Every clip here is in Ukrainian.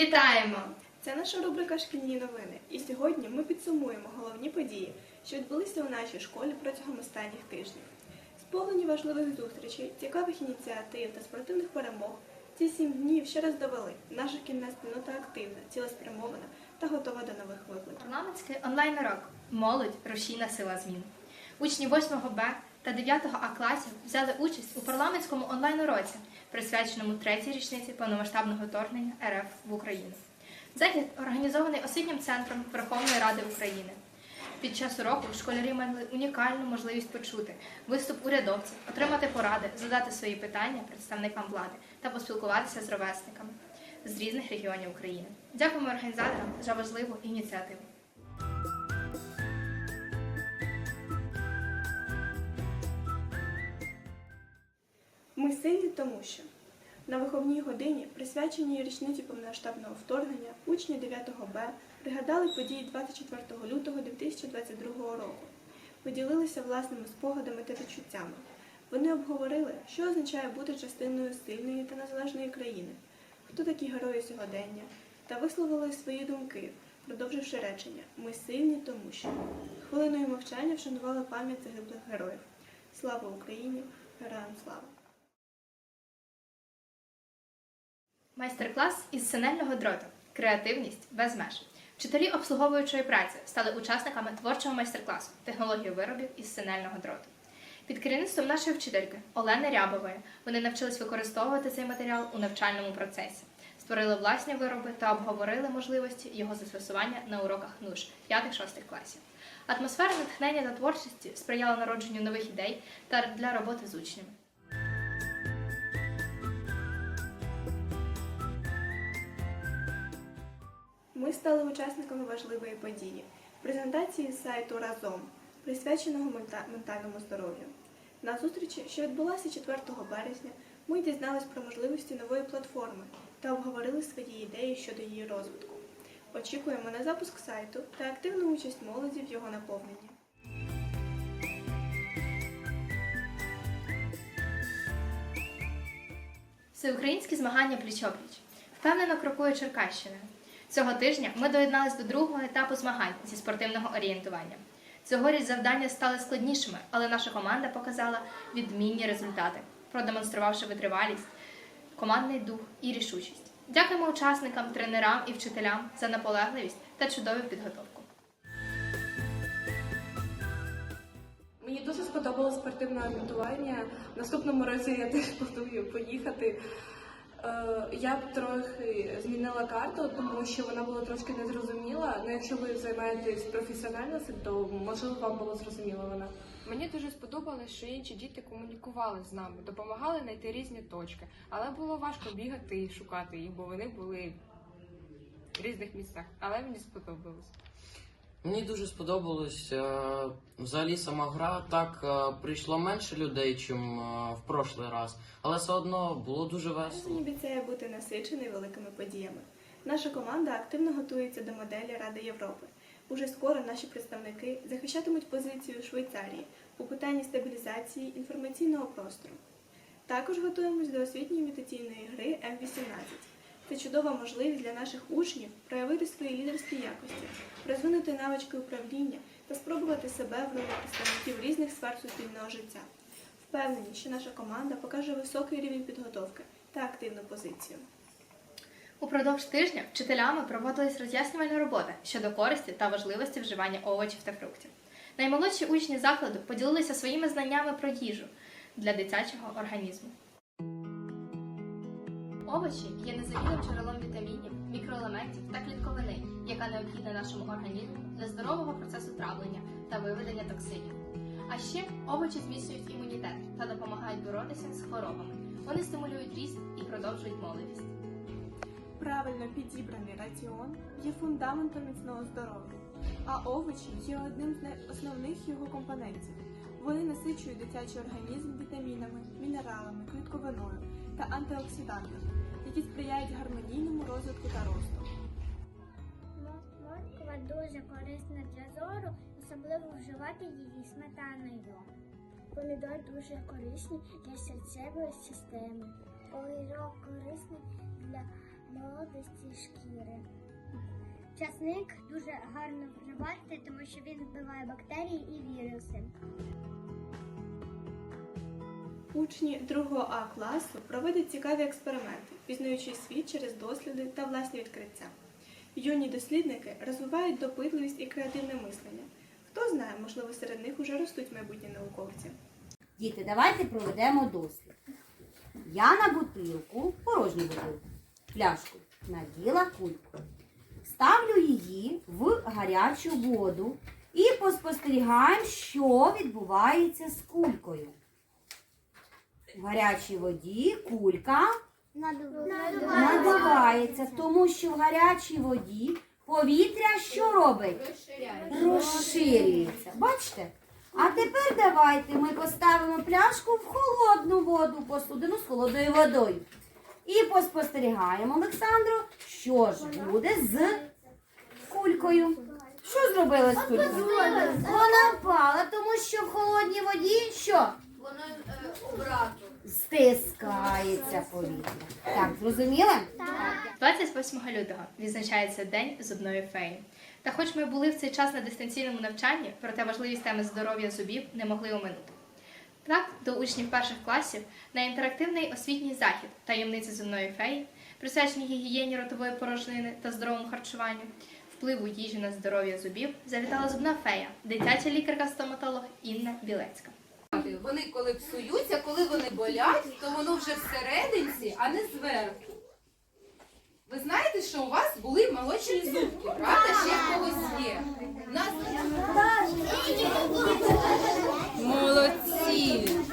Вітаємо! Це наша рубрика Шкільні новини. І сьогодні ми підсумуємо головні події, що відбулися у нашій школі протягом останніх тижнів. Сповнені важливих зустрічей, цікавих ініціатив та спортивних перемог. Ці сім днів ще раз довели. Наша шкільна спільнота активна, цілеспрямована та готова до нових викликів. Парламентський онлайн-урок Молодь рушійна сила змін. Учні 8 Б та 9 А класів взяли участь у парламентському онлайн-уроці, присвяченому третій річниці повномасштабного вторгнення РФ в Україну. Захід організований освітнім центром Верховної Ради України. Під час уроку школярі мали унікальну можливість почути виступ урядовців, отримати поради, задати свої питання представникам влади та поспілкуватися з ровесниками з різних регіонів України. Дякуємо організаторам за важливу ініціативу. Ми сильні тому, що на виховній годині, присвяченій річниці повномасштабного вторгнення, учні 9 Б пригадали події 24 лютого 2022 року, поділилися власними спогадами та відчуттями. Вони обговорили, що означає бути частиною сильної та незалежної країни, хто такі герої сьогодення, та висловили свої думки, продовживши речення Ми сильні тому що. Хвилиною мовчання вшанували пам'ять загиблих героїв. Слава Україні! Героям слава! Майстер-клас із синельного дроту. Креативність без меж. Вчителі обслуговуючої праці стали учасниками творчого майстер-класу технології виробів із синельного дроту. Під керівництвом нашої вчительки Олени Рябової вони навчились використовувати цей матеріал у навчальному процесі, створили власні вироби та обговорили можливості його застосування на уроках НУШ 5-6 класів. Атмосфера натхнення та творчості сприяла народженню нових ідей та для роботи з учнями. Ми стали учасниками важливої події презентації сайту Разом, присвяченого ментальному здоров'ю. На зустрічі, що відбулася 4 березня, ми дізнались про можливості нової платформи та обговорили свої ідеї щодо її розвитку. Очікуємо на запуск сайту та активну участь молоді в його наповненні. Всеукраїнські змагання пліч-опліч. Впевнено крокує Черкащиною. Цього тижня ми доєднались до другого етапу змагань зі спортивного орієнтування. Цьогоріч завдання стали складнішими, але наша команда показала відмінні результати, продемонструвавши витривалість, командний дух і рішучість. Дякуємо учасникам, тренерам і вчителям за наполегливість та чудову підготовку. Мені дуже сподобалось спортивне орієнтування. В наступному році я теж планую поїхати. Е, Я б трохи змінила карту, тому що вона була трошки незрозуміла. Ну, якщо ви займаєтесь професіонально то можливо вам було зрозуміла вона. Мені дуже сподобалось, що інші діти комунікували з нами, допомагали знайти різні точки, але було важко бігати і шукати їх, бо вони були в різних місцях. Але мені сподобалось. Мені дуже сподобалось е, взагалі сама гра. Так е, прийшло менше людей, ніж в прошлий раз, але все одно було дуже весело. Осінь обіцяє бути насичений великими подіями. Наша команда активно готується до моделі Ради Європи. Уже скоро наші представники захищатимуть позицію Швейцарії у питанні стабілізації інформаційного простору. Також готуємось до освітньої імітаційної гри М18. Це чудова можливість для наших учнів проявити свої лідерські якості, розвинути навички управління та спробувати себе в ролі представників різних сфер суспільного життя. Впевнені, що наша команда покаже високий рівень підготовки та активну позицію. Упродовж тижня вчителями проводилась роз'яснювальна робота щодо користі та важливості вживання овочів та фруктів. Наймолодші учні закладу поділилися своїми знаннями про їжу для дитячого організму. Овочі є незамінним джерелом вітамінів, мікроелементів та клітковини, яка необхідна нашому організму для здорового процесу травлення та виведення токсинів. А ще овочі зміцнюють імунітет та допомагають боротися з хворобами. Вони стимулюють ріст і продовжують молодість. Правильно підібраний раціон є фундаментом міцного здоров'я, а овочі є одним з основних його компонентів. Вони насичують дитячий організм вітамінами, мінералами, клітковиною та антиоксидантами, які сприяють гармонійному розвитку та росту. Мо- Морква дуже корисна для зору, особливо вживати її сметаною. Помідор дуже корисний для серцевої системи. Огірок корисний для молодості шкіри. Часник дуже гарно вживати, тому що він вбиває бактерії і віруси. Учні 2 А класу проводять цікаві експерименти, пізнаючи світ через досліди та власні відкриття. Юні дослідники розвивають допитливість і креативне мислення. Хто знає, можливо, серед них уже ростуть майбутні науковці. Діти, давайте проведемо дослід. Я на бутилку, порожню бутилку, пляшку, наділа кульку. Ставлю її в гарячу воду і поспостерігаємо, що відбувається з кулькою. В гарячій воді кулька надувається, тому що в гарячій воді повітря що робить? Розширюється. Бачите? А тепер давайте ми поставимо пляшку в холодну воду, посудину з холодною водою. І поспостерігаємо, Олександру, що ж буде з кулькою. Що зробили з кулькою? Вона впала, тому що в холодній воді що? Стискається повітря. Так, зрозуміли? 28 лютого відзначається День зубної феї. Та хоч ми були в цей час на дистанційному навчанні, проте важливість теми здоров'я зубів не могли оминути. Так, до учнів перших класів на інтерактивний освітній захід таємниці зубної феї, присвячений гігієні ротової порожнини та здоровому харчуванню, впливу їжі на здоров'я зубів, завітала зубна фея, дитяча лікарка-стоматолог Інна Білецька. Вони коли псуються, коли вони болять, то воно вже всерединці, а не зверху. Ви знаєте, що у вас були молочні зубки, правда? Ще когось є. Нас... Молодці! –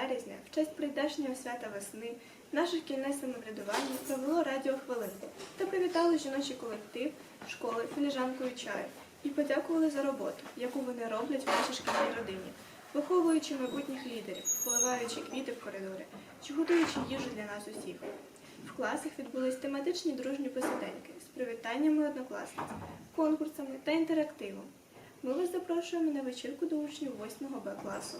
березня, в честь прийдешнього свята весни, наше шкільне самоврядування провело радіохвилинку та привітало жіночий колектив школи філіжанкою чаю і подякували за роботу, яку вони роблять в нашій шкільній родині, виховуючи майбутніх лідерів, поливаючи квіти в коридорі чи готуючи їжу для нас усіх. В класах відбулись тематичні дружні посиденьки з привітаннями однокласниць, конкурсами та інтерактивом. Ми вас запрошуємо на вечірку до учнів 8 Б класу.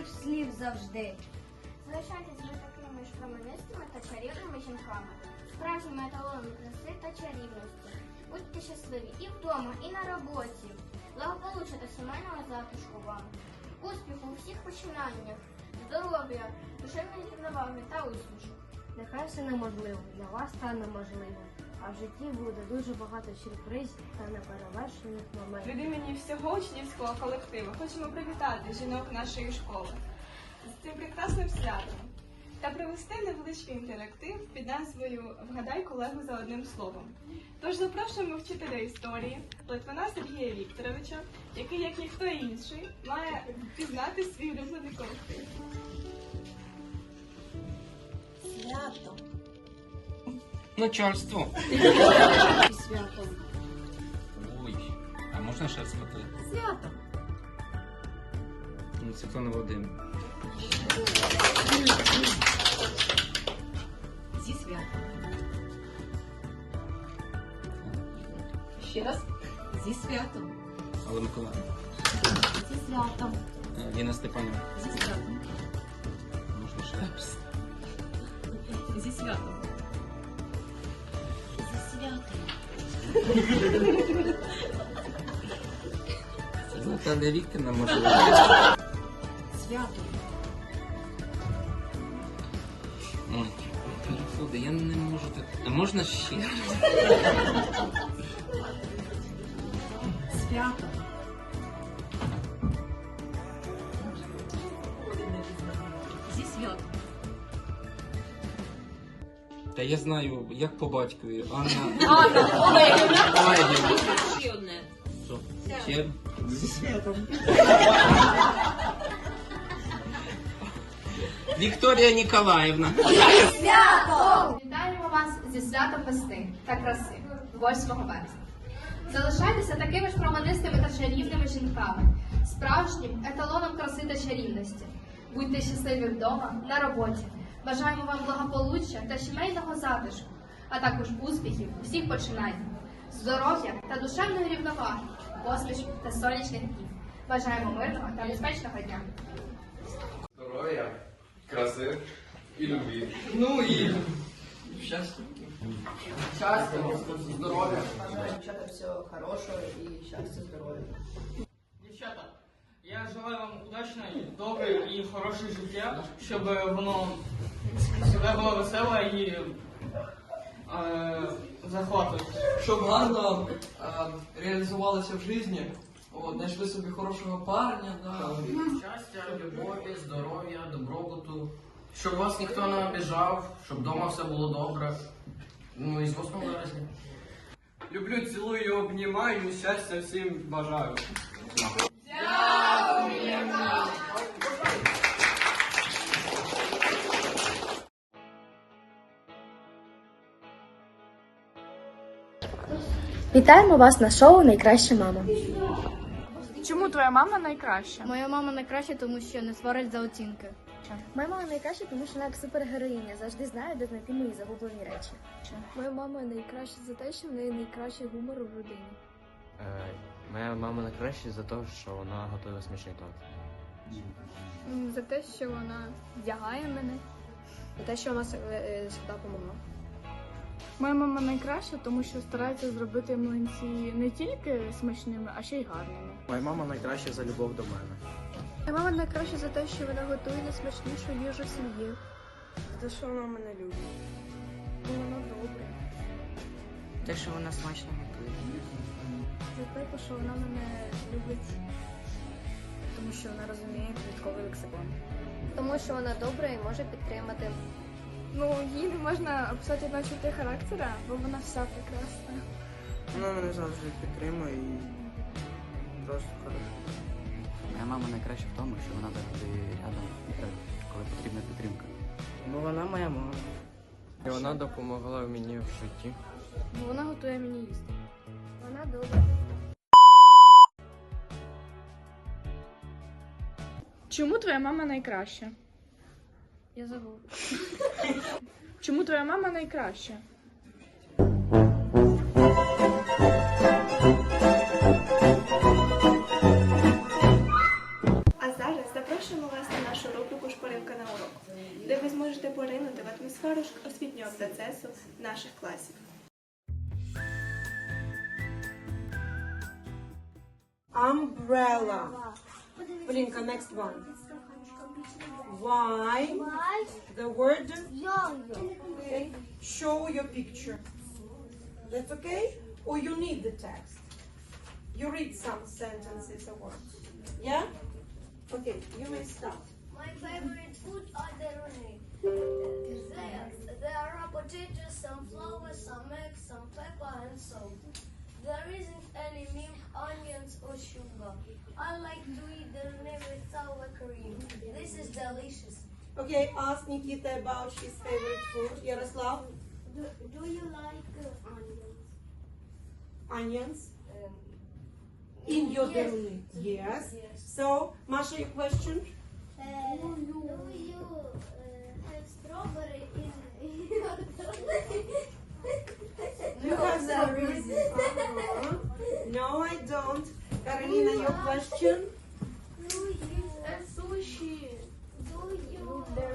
Добрих слів завжди. Залишайтесь ви такими ж променистими та чарівними жінками, справжніми еталонами краси та чарівності. Будьте щасливі і вдома, і на роботі. Благополуччя та сімейного затишку вам. Успіху у всіх починаннях, здоров'я, душевної рівноваги та усмішок. Нехай все неможливо для вас стане можливим, а в житті буде дуже багато сюрпризів та неперевершених моментів. Від імені всього учнівського колективу хочемо привітати жінок нашої школи з цим прекрасним святом та провести невеличкий інтерактив під назвою Вгадай колегу за одним словом. Тож запрошуємо вчителя історії Литвина Сергія Вікторовича, який, як ніхто інший, має пізнати свій улюблений колектив. Начальство. Свято. Ой, а можна ще сказати? Свято. Ну, Світлана Володимир. Зі святом. Ще раз. Зі святом. Алла Миколаївна. Зі святом. Е, Ліна Степанівна. Зі святом. Можна ще раз. Зі святом. Наталія Вікторівна, може. Свято. Ой. Я не можу так. А можна ще? Свято. Та я знаю, як по батькові. Анна. Анна Олегівна. Олегівна. Ще одне. Що? Ще? Зі святом. Вікторія Ніколаївна. Вітаємо вас зі святом весни та краси 8 березня. Залишайтеся такими ж променистими та чарівними жінками, справжнім еталоном краси та чарівності. Будьте щасливі вдома, на роботі. Бажаємо вам благополуччя та сімейного затишку, а також успіхів у всіх починаннях, здоров'я та душевної рівноваги, посмішок та сонячних днів. Бажаємо мирного та безпечного дня. Здоров'я, краси і любві. Ну і щастя. Щастя, здоров'я. Дівчата, всього хорошого і щастя, здоров'я. Дівчата, я желаю вам удачної, добре і хороше життя, щоб воно завжди було веселе і е, захоплююче. щоб гарно е, реалізувалися в житті, от, знайшли собі хорошого парня, да. Щастя, любові, здоров'я, добробуту. Щоб вас ніхто не обіжав, щоб вдома все було добре. Ну і з 8 березня. Люблю, цілую обнімаю, щастя всім бажаю. Вітаємо вас на шоу Найкраща мама. Чому твоя мама найкраща? Моя мама найкраща, тому що не сварить за оцінки. Моя мама найкраща, тому що вона як супергероїня завжди знає, де знайти мої загублені речі. Моя мама найкраща за те, що в неї найкращий гумор у родині. Моя мама найкраща за те, що вона готує смачний торт. За те, що вона вдягає мене. За те, що вона завжди допомагає. Моя мама найкраща, тому що старається зробити млинці не тільки смачними, а ще й гарними. Моя мама найкраща за любов до мене. Моя мама найкраща за те, що вона готує найсмачнішу їжу в сім'ї. За те, що вона мене любить? Бо вона добра. Те, що вона смачно готує. За що вона мене любить, тому що вона розуміє квітковий лексикон. Тому що вона добра і може підтримати. Ну, її не можна описати на черти характера, бо вона вся прекрасна. Вона мене завжди підтримує і просто хороша. Моя мама найкраща в тому, що вона завжди рядом, коли потрібна підтримка. Ну вона моя мама. І вона допомогла мені в житті. Бо вона готує мені їсти. Вона добра. Чому твоя мама найкраща? Я забув. Чому твоя мама найкраща? А зараз запрошуємо вас на нашу рубрику Шпаринка на урок, де ви зможете поринути в атмосферу освітнього процесу наших класів. Umbrella. Blinka, next one. Why? The word yo-yo. Okay. Show your picture. That's okay? Or you need the text. You read some sentences or words. Yeah? Okay, you may start. My favorite food are the rooney. There, there are potatoes, some flowers, some eggs, some pepper, and salt. There isn't any milk, onions or sugar. I like to eat the roni with sour cream. This is delicious. Okay, ask Nikita about his favorite food. Yaroslav, Do, do you like uh, onions? onions? Um, In your yes. deruni. Yes. Yes. So, Masha, your question? Uh, do you uh, have strawberry in, in your You because that reason. no, I don't. Karolina, your question?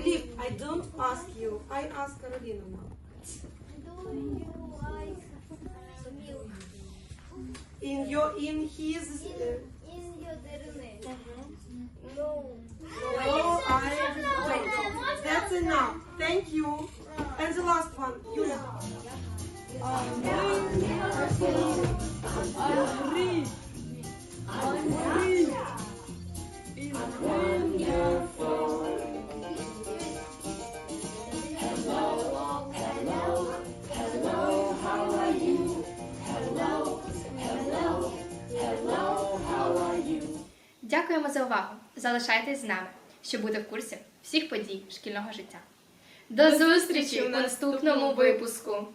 Clip, I don't ask you. I ask Karolina now. In your, in his... Uh, in your dernate. Uh-huh. No. No, I... That's enough. Thank you. And the last one. You. Дякуємо за увагу. Залишайтесь з нами, щоб бути в курсі всіх подій шкільного життя. До зустрічі у наступному випуску!